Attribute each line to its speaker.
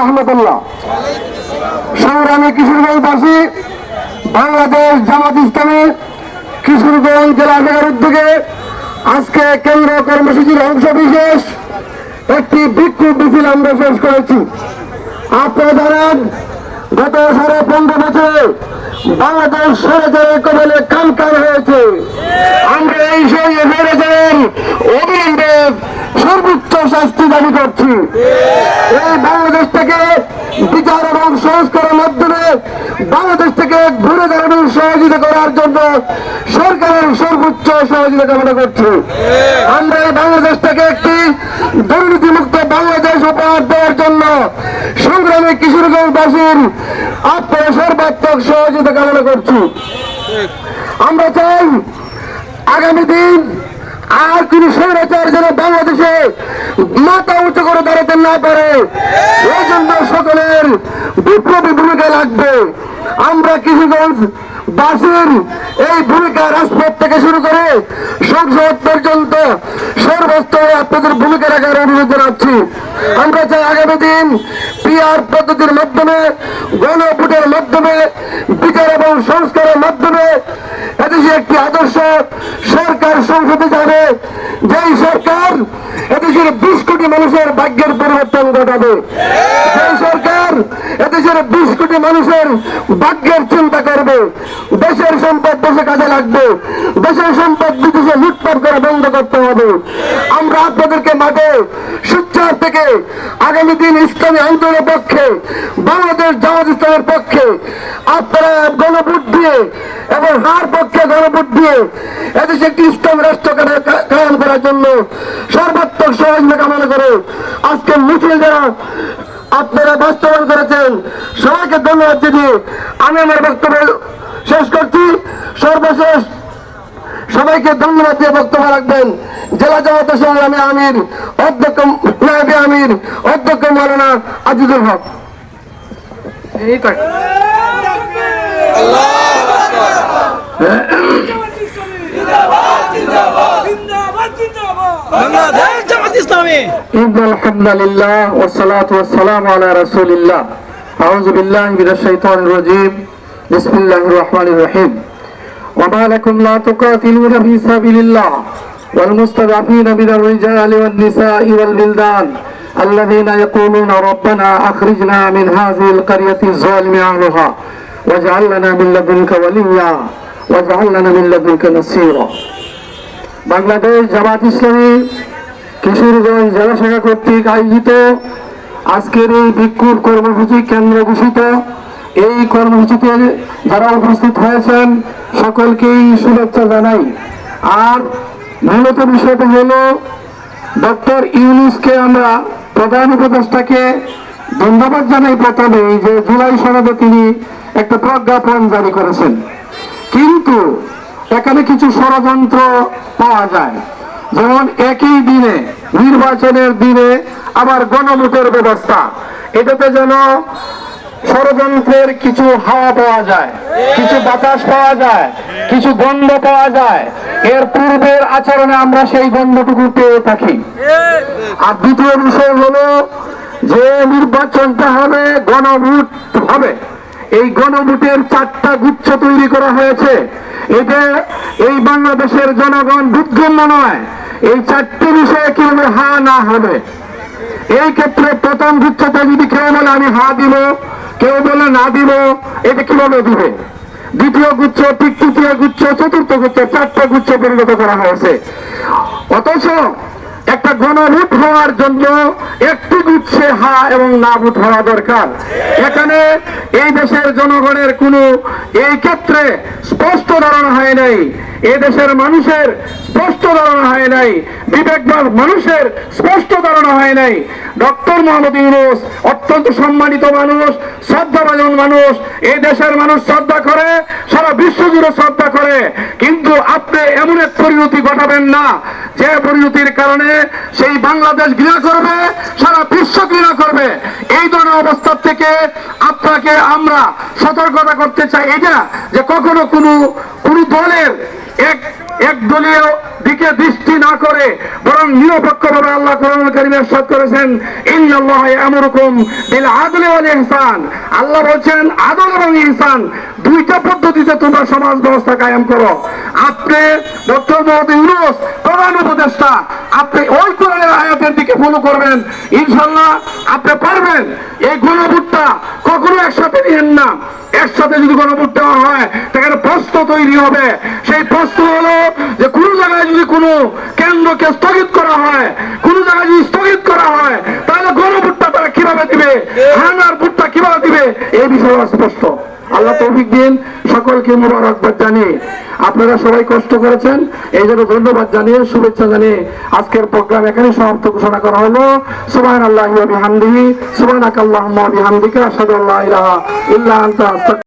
Speaker 1: রহমতুল্লাহ। সংগ্রামী বাংলাদেশ জামাত ইসলামী, কিশোরগঞ্জ জেলা শাখার উদ্যোগে আজকে কেন্দ্র কর্মসূচির অংশ বিশেষ একটি বিক্ষোভ মিছিল আমরা শেষ করেছি। আপনারা জানেন, গত সাড়ে পনেরো বছরে বাংলাদেশ সরেচারের কবলে কান কান হয়েছে আমরা এই সঙ্গে সরেচারের অবিলম্বে সর্বোচ্চ শাস্তি দাবি করছি। এই বাংলাদেশ থেকে বিচার এবং সংস্কারের মাধ্যমে বাংলাদেশ থেকে ঘুরে দাঁড়ানোর সহযোগিতা করার জন্য সরকারের সর্বোচ্চ সহযোগিতা কামনা করছি। আমরা এই বাংলাদেশ থেকে একটি দুর্নীতিমুক্ত বাংলাদেশ উপহার দেওয়ার জন্য সংগ্রামী কিশোরগঞ্জবাসীর আপনার সর্বাত্মক সহযোগিতা কামনা করছি। আমরা চাই আগামী দিন আর কোন স্বৈরাচার যেন বাংলাদেশে মাথা উঁচু করে দাঁড়াতে না পারে। এই জন্য সকলের বিপ্লবী ভূমিকা লাগবে। আমরা কিশোরগঞ্জ বাসীর এই ভূমিকা রাজপথ থেকে শুরু করে সংসদ পর্যন্ত সর্বস্তরে আপনাদের ভূমিকা রাখার অনুরোধ জানাচ্ছি। আমরা চাই আগামী দিন পিআর পদ্ধতির মাধ্যমে, গণভোটের মাধ্যমে, বিচার এবং সংস্কারের মাধ্যমে এদেশে একটি আদর্শ সরকার সংসদে যাবে। যেই সরকার এদেশের বিশ কোটি মানুষের ভাগ্যের পরিবর্তন ঘটাবে। যেই সরকার এদেশের বিশ কোটি মানুষের ভাগ্যের চিন্তা করবে। দেশের সম্পদ দেশে কাজে লাগবে। দেশের সম্পদ বিদেশে লুটপাট করা বন্ধ করতে হবে। আমরা আপনাদেরকে মাঠে, সুচ্চার থেকে আগামী দিন ইসলামী আন্দোলনের পক্ষে, বাংলাদেশ জামাত ইসলামের পক্ষে আপনারা গণভোট দিয়ে এবং হার পক্ষে গণভোট দিয়ে এদেশে একটি ইসলাম রাষ্ট্র কা- কা- করার জন্য সর্বাত্মক সহযোগিতা কামনা করে আজকে মিছিল যারা আপনারা বাস্তবায়ন করেছেন, সবাইকে ধন্যবাদ জানিয়ে আমি আমার বক্তব্য শেষ করছি সর্বশেষ সবাইকে ধন্যবাদ দিয়ে বক্তব্য রাখবেন জেলা জামাতের সংগ্রামী আমির অধ্যক্ষ নায়বে আমির অধ্যক্ষ মৌলানা আজিজুল হক এই কয়।
Speaker 2: বাংলাদেশ জামাত ইসলামী
Speaker 1: إن الحمد لله والصلاة والسلام على رسول الله أعوذ بالله من الشيطان الرجيم بسم الله الرحمن الرحيم وما لكم لا تقاتلون في سبيل الله والمستضعفين من الرجال والنساء والبلدان الذين يقولون ربنا أخرجنا من هذه القرية الظالم أهلها واجعل لنا من لدنك وليا واجعل لنا من لدنك نصيرا বাংলাদেশ জামাত ইসলামী কিশোরগঞ্জ জেলা শাখা কর্তৃক আয়োজিত আজকের এই বিক্ষোভ কর্মসূচি কেন্দ্র ঘোষিত এই কর্মসূচিতে যারা উপস্থিত হয়েছেন, সকলকেই শুভেচ্ছা জানাই। আর মূলত বিষয়টা হলো, ডক্টর ইউনুসকে আমরা প্রধান উপদেষ্টাকে ধন্যবাদ জানাই প্রথমে যে জুলাই সনদে তিনি একটা প্রজ্ঞাপন জারি করেছেন। কিন্তু এখানে কিছু ষড়যন্ত্র পাওয়া যায়। যেমন একই দিনে, নির্বাচনের দিনে আবার গণভোটের ব্যবস্থা। এটাতে যেন ষড়যন্ত্রের কিছু হাওয়া পাওয়া যায়, কিছু বাতাস পাওয়া যায়, কিছু গন্ধ পাওয়া যায়। এর পূর্বের আচরণে আমরা সেই গন্ধটুকু পেয়ে থাকি। আর দ্বিতীয় বিষয় হলো যে নির্বাচনটা হবে, গণভোট হবে। এই গণভোটের চারটা গুচ্ছ তৈরি করা হয়েছে। এটা এই বাংলাদেশের জনগণ বুদ্ধন্য নয়। এই চারটি বিষয়ে কীভাবে হা না হবে? এই ক্ষেত্রে প্রথম গুচ্ছতে যদি কেউ বলে, আমি হা দিব কেউ বলে না দিব, এটা কীভাবে দিবে? দ্বিতীয় গুচ্ছ, তৃতীয় গুচ্ছ, চতুর্থ গুচ্ছ, চারটা গুচ্ছ পরিণত করা হয়েছে। অথচ একটা গণভোট হওয়ার জন্য একটি গুচ্ছে হা এবং না ভোট হওয়া দরকার। এখানে এই দেশের জনগণের কোনো, এই ক্ষেত্রে স্পষ্ট ধারণা হয় নাই। এই দেশের মানুষের স্পষ্ট ধারণা হয় নাই, বিবেকবান মানুষের স্পষ্ট ধারণা হয় নাই। ডক্টর মোহাম্মদ ইউনুস, অত্যন্ত সম্মানিত মানুষ, শ্রদ্ধাভাজন মানুষ এই দেশের মানুষ শ্রদ্ধা করে, সারা বিশ্ব জুড়ে শ্রদ্ধা করে। কিন্তু আপনি এমন এক পরিণতি ঘটাবেন না, যে পরিণতির কারণে সেই বাংলাদেশ ঘৃণা করবে, সারা বিশ্ব ঘৃণা করবে। এই ধরনের অবস্থা থেকে আপনাকে আমরা সতর্কতা করতে চাই। এটা যে কখনো কোনো কোনো দলের এক এক দলীয় দিকে দৃষ্টি না করে বরং নিরপেক্ষভাবে আল্লাহ কোরআন কারিমের করেছেন ইহসান। আল্লাহ বলছেন, আদল এবং ইহসান দুইটা পদ্ধতিতে তোমরা সমাজ ব্যবস্থা কায়েম করো। আপনি ডক্টর মোহাম্মদ ইউনুস, প্রধান উপদেষ্টা, আপনি ওই কোরআনের আয়াতের দিকে ফলো করবেন। ইনশাল্লাহ আপনি পারবেন। এই গণভোটটা কখনো একসাথে নিয়েন না। একসাথে যদি গণভোট দেওয়া হয় সেখানে প্রশ্ন তৈরি হবে। সেই প্রশ্ন হলো যে কোনো জায়গায় যদি কোনো কেন্দ্রকে স্থগিত করা হয়, কোনো জায়গায় যদি স্থগিত করা হয়, তাহলে গণভোটটা তারা কীভাবে দিবে? হানার ভোটটা কীভাবে দিবে? এই বিষয়ে স্পষ্ট। আল্লাহ তৌফিক দিন, সকলকে মুবারকবাদ জানিয়ে। আপনারা সবাই কষ্ট করেছেন, এই জন্য ধন্যবাদ জানিয়ে, শুভেচ্ছা জানিয়ে আজকের প্রোগ্রাম এখানে সমাপ্ত ঘোষণা করা হলো। সুবাহ আল্লাহ বিহামদিহি সুবাহ আকাল্লাহ আশহাদু আসাদ আল্লাহ ইল্লা